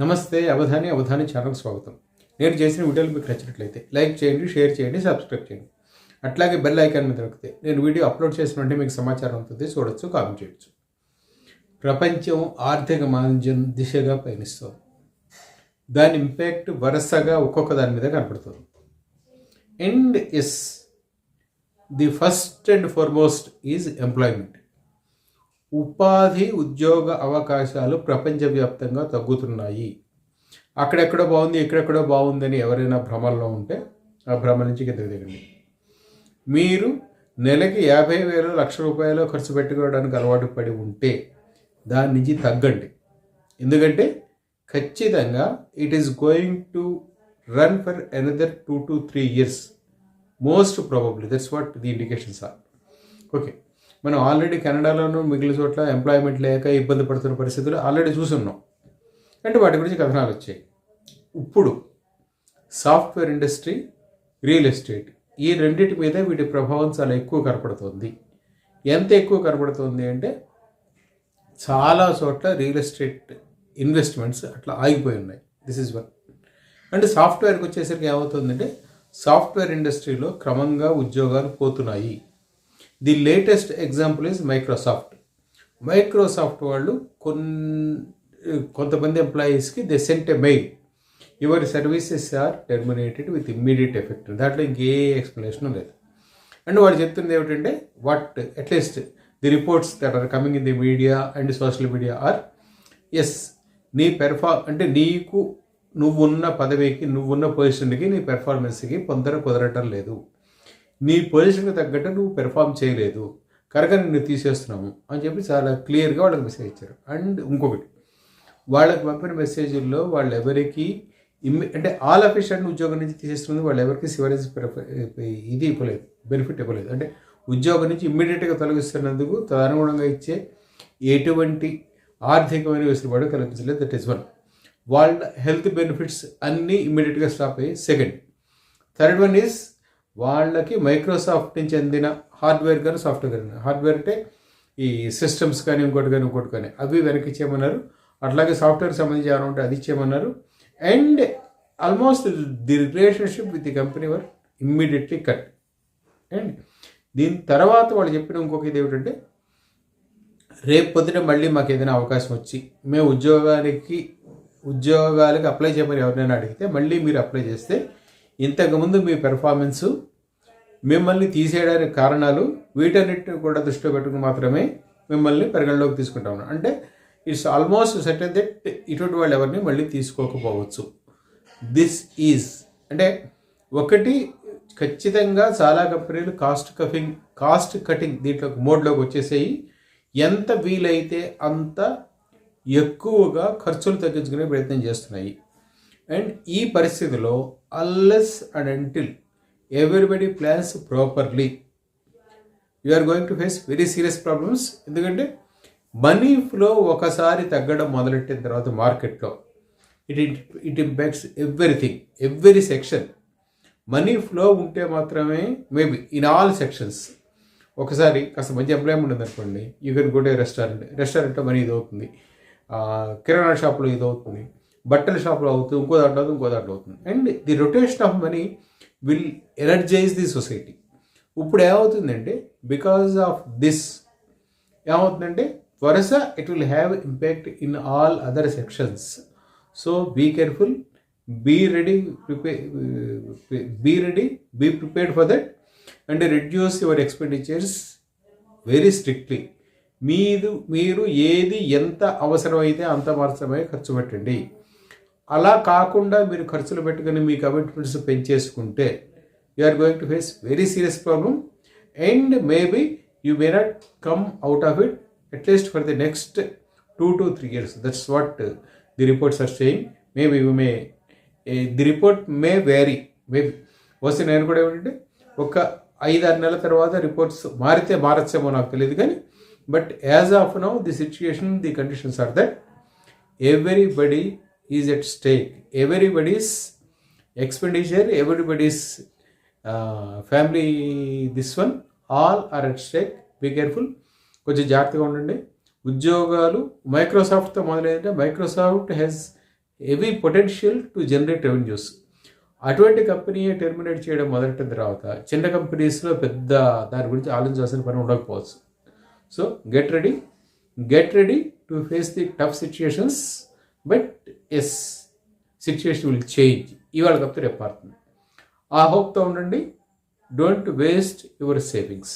నమస్తే అవధాని అవధాని ఛానల్ స్వాగతం. నేను చేసిన వీడియోలు మీకు నచ్చినట్లయితే లైక్ చేయండి షేర్ చేయండి సబ్స్క్రైబ్ చేయండి. అట్లాగే బెల్ ఐకాన్ మీద నొక్కితే నేను వీడియో అప్లోడ్ చేసిన వెంటనే మీకు సమాచారం అవుతుంది చూడొచ్చు కామెంట్ చేయొచ్చు. ప్రపంచం ఆర్థిక మాంద్యం దిశగా పయనిస్తుంది. దాని ఇంపాక్ట్ వరుసగా ఒక్కొక్క దాని మీద కనపడుతుంది. And as the first and foremost is employment ఉపాధి ఉద్యోగ అవకాశాలు ప్రపంచవ్యాప్తంగా తగ్గుతున్నాయి. అక్కడెక్కడో బాగుంది ఇక్కడెక్కడో బాగుందని ఎవరైనా భ్రమల్లో ఉంటే ఆ భ్రమ నుంచి కిందకి దిగండి. మీరు నెలకి యాభై వేలు లక్ష రూపాయలు ఖర్చు పెట్టుకోవడానికి అలవాటు పడి ఉంటే దాని నుంచి తగ్గండి. ఎందుకంటే ఖచ్చితంగా it is going to run for another two to three years most probably that's what the indications are okay మనం ఆల్రెడీ కెనడాలోనూ మిగిలిన చోట్ల ఎంప్లాయ్మెంట్ లేక ఇబ్బంది పడుతున్న పరిస్థితులు ఆల్రెడీ చూసున్నాం. అంటే వాటి గురించి కథనాలు వచ్చాయి. ఇప్పుడు సాఫ్ట్వేర్ ఇండస్ట్రీ రియల్ ఎస్టేట్ ఈ రెండింటి మీద వీటి ప్రభావం చాలా ఎక్కువ కనపడుతుంది. ఎంత ఎక్కువ కనపడుతుంది అంటే చాలా చోట్ల రియల్ ఎస్టేట్ ఇన్వెస్ట్మెంట్స్ అట్లా ఆగిపోయి ఉన్నాయి. దిస్ ఇస్ వన్ అంటే సాఫ్ట్వేర్కి వచ్చేసరికి ఏమవుతుందంటే సాఫ్ట్వేర్ ఇండస్ట్రీలో క్రమంగా ఉద్యోగాలు పోతున్నాయి. The latest example is Microsoft. Microsoft వాళ్ళు కొన్ కొంతమంది ఎంప్లాయీస్కి they sent a mail. Your services are terminated with immediate effect. దాంట్లో ఇంకే ఎక్స్ప్లెనేషన్ లేదు. అండ్ వాళ్ళు చెప్తుంది ఏమిటంటే what at least the reports that are coming in the media and social media are as నీ పెర్ఫా అంటే నీకు నువ్వున్న పదవికి నువ్వున్న పొజిషన్కి నీ పెర్ఫార్మెన్స్కి పొందర కుదరటం లేదు. నీ పొజిషన్కి తగ్గట్టు నువ్వు పెర్ఫామ్ చేయలేదు కనుక నిన్ను తీసేస్తున్నాము అని చెప్పి చాలా క్లియర్గా వాళ్ళకి మెసేజ్ ఇచ్చారు. అండ్ ఇంకొకటి వాళ్ళకి పంపిన మెసేజ్ల్లో వాళ్ళు ఎవరికి ఇమ్మి అంటే ఆల్ అఫీషియల్ ఉద్యోగం నుంచి తీసేస్తుంది వాళ్ళు ఎవరికి సివరేజ్ ఇది ఇవ్వలేదు బెనిఫిట్ ఇవ్వలేదు. అంటే ఉద్యోగం నుంచి ఇమ్మీడియట్గా తొలగిస్తున్నందుకు తదనుగుణంగా ఇచ్చే ఎటువంటి ఆర్థికమైన వెసులుబాటు కల్పించలేదు. దట్ ఈస్ వన్ వాళ్ళ హెల్త్ బెనిఫిట్స్ అన్నీ ఇమ్మీడియట్గా స్టాప్ అయ్యి సెకండ్ థర్డ్ వన్ ఈజ్ వాళ్ళకి మైక్రోసాఫ్ట్ నుంచి అందిన హార్డ్వేర్ కానీ సాఫ్ట్వేర్ కానీ. హార్డ్వేర్ అంటే ఈ సిస్టమ్స్ కానీ ఇంకోటి కానీ ఇంకోటి కానీ. అవి వెనక్కి ఇచ్చేయమన్నారు. అట్లాగే సాఫ్ట్వేర్ సంబంధించి ఏమైనా ఉంటే అది ఇచ్చేయమన్నారు. And almost the relationship with the company were immediately cut and దీని తర్వాత వాళ్ళు చెప్పిన ఇంకొక ఇది ఏమిటంటే రేపు పొద్దున మళ్ళీ మాకు ఏదైనా అవకాశం వచ్చి మేము ఉద్యోగానికి ఉద్యోగాలకు అప్లై చేయమని ఎవరినైనా అడిగితే మళ్ళీ మీరు అప్లై చేస్తే ఇంతకుముందు మీ పెర్ఫార్మెన్సు మిమ్మల్ని తీసేయడానికి కారణాలు వీటన్నిటిని కూడా దృష్టిలో పెట్టుకుని మాత్రమే మిమ్మల్ని పరిగణలోకి తీసుకుంటా ఉన్నాం. అంటే ఇట్స్ ఆల్మోస్ట్ సెట్ దట్ ఇటువంటి వాళ్ళు ఎవరిని మళ్ళీ తీసుకోకపోవచ్చు. దిస్ ఈజ్ అంటే ఒకటి ఖచ్చితంగా చాలా కంపెనీలు కాస్ట్ కఫింగ్ కాస్ట్ కటింగ్ దీంట్లో మోడ్లోకి వచ్చేసేయి. ఎంత వీలైతే అంత ఎక్కువగా ఖర్చులు తగ్గించుకునే ప్రయత్నం చేస్తున్నాయి. అండ్ ఈ పరిస్థితిలో unless and until everybody plans properly you are going to face very serious problems ఎందుకంటే మనీ ఫ్లో ఒకసారి తగ్గడం మొదలెట్టిన తర్వాత మార్కెట్లో it it impacts everything every section money flow ఉంటే మాత్రమే మేబీ ఇన్ ఆల్ సెక్షన్స్ ఒకసారి కాస్త మంచి ఎంప్లాయ్మెంట్ ఉందనుకోండి you can go to restaurant రెస్టారెంట్లో మనీ ఇది అవుతుంది కిరాణా షాప్లో ఇది అవుతుంది బట్టల షాప్లో అవుతుంది ఇంకో దాంట్లో అవుతుంది ఇంకో దాంట్లో అవుతుంది. And the rotation of money will energise the society ఇప్పుడు ఏమవుతుందంటే బికాస్ ఆఫ్ దిస్ ఏమవుతుందంటే వరుస it will have impact in all other sections so be careful be ready prepare be ready be prepared for that and reduce your expenditures very strictly మీరు మీరు ఏది ఎంత అవసరమైతే అంత మాత్రమే ఖర్చు పెట్టండి. అలా కాకుండా మీరు ఖర్చులు పెట్టుకుని మీ commitments పెంచేసుకుంటే you are going to face very serious problem and maybe you may not come out of it at least for the next two to three years that's what the reports are saying maybe you may the report may vary maybe వస్తే నేను కూడా ఏమిటంటే ఒక ఐదు ఆరు నెలల తర్వాత reports మారితే మారచ్చేమో నాకు తెలియదు కానీ but as of now the situation the conditions are that everybody is at stake. Everybody's expenditure everybody's family this one all are at stake be careful కొంచెం జాగ్రత్తగా ఉండండి. ఉద్యోగాలు మైక్రోసాఫ్ట్తో మొదలైందంటే Microsoft has heavy potential to generate revenues అటువంటి company terminate చేయడం మొదలెట్టిన తర్వాత చిన్న కంపెనీస్లో పెద్ద దాని గురించి ఆలోచించాల్సిన పని ఉండకపోవచ్చు. So get ready get ready to face the tough situations but as situation will change ఇవాళ కాకపోతే రేపు మారుతుంది. ఆ హోప్తో ఉండండి. Don't waste your savings